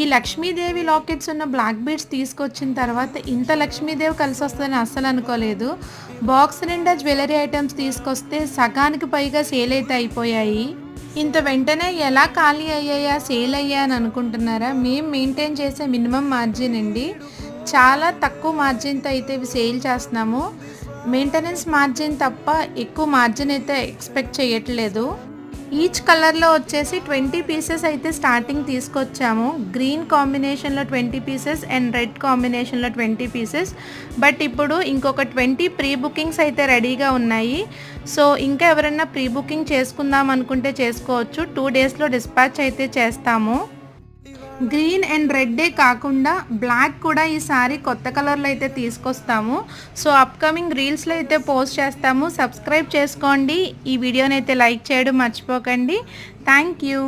ఈ లక్ష్మీదేవి లాకెట్స్ ఉన్న black beads తీసుకొచ్చిన తర్వాత ఇంత లక్ష్మీదేవి కలిసి వస్తుందని అస్సలు అనుకోలేదు. బాక్స్ నిండా జ్యువెలరీ ఐటమ్స్ తీసుకొస్తే సగానికి పైగా సేల్ అయితే అయిపోయాయి. ఇంత వెంటనే ఎలా ఖాళీ అయ్యాయా సేల్ అయ్యా అని అనుకుంటున్నారా? మేము మెయింటైన్ చేసే మినిమం మార్జిన్ అండి. చాలా తక్కువ మార్జిన్తో అయితే ఇవి సేల్ చేస్తున్నాము. మెయింటెనెన్స్ మార్జిన్ తప్ప ఎక్కువ మార్జిన్ అయితే ఎక్స్పెక్ట్ చేయట్లేదు. ఈచ్ కలర్లో వచ్చేసి ట్వంటీ పీసెస్ అయితే స్టార్టింగ్ తీసుకొచ్చాము. గ్రీన్ కాంబినేషన్లో ట్వంటీ పీసెస్ అండ్ రెడ్ కాంబినేషన్లో ట్వంటీ పీసెస్ బట్ ఇప్పుడు ఇంకొక ట్వంటీ ప్రీ బుకింగ్స్ అయితే రెడీగా ఉన్నాయి. సో ఇంకా ఎవరైనా ప్రీ బుకింగ్ చేసుకుందాం అనుకుంటే చేసుకోవచ్చు. టూ డేస్లో డిస్పాచ్ అయితే చేస్తాము. గ్రీన్ అండ్ రెడ్డే కాకుండా బ్లాక్ కూడా ఈసారి కొత్త కలర్లో అయితే తీసుకొస్తాము. సో అప్కమింగ్ రీల్స్లో అయితే పోస్ట్ చేస్తాము. సబ్స్క్రైబ్ చేసుకోండి. ఈ వీడియోని అయితే లైక్ చేయడం మర్చిపోకండి. Thank you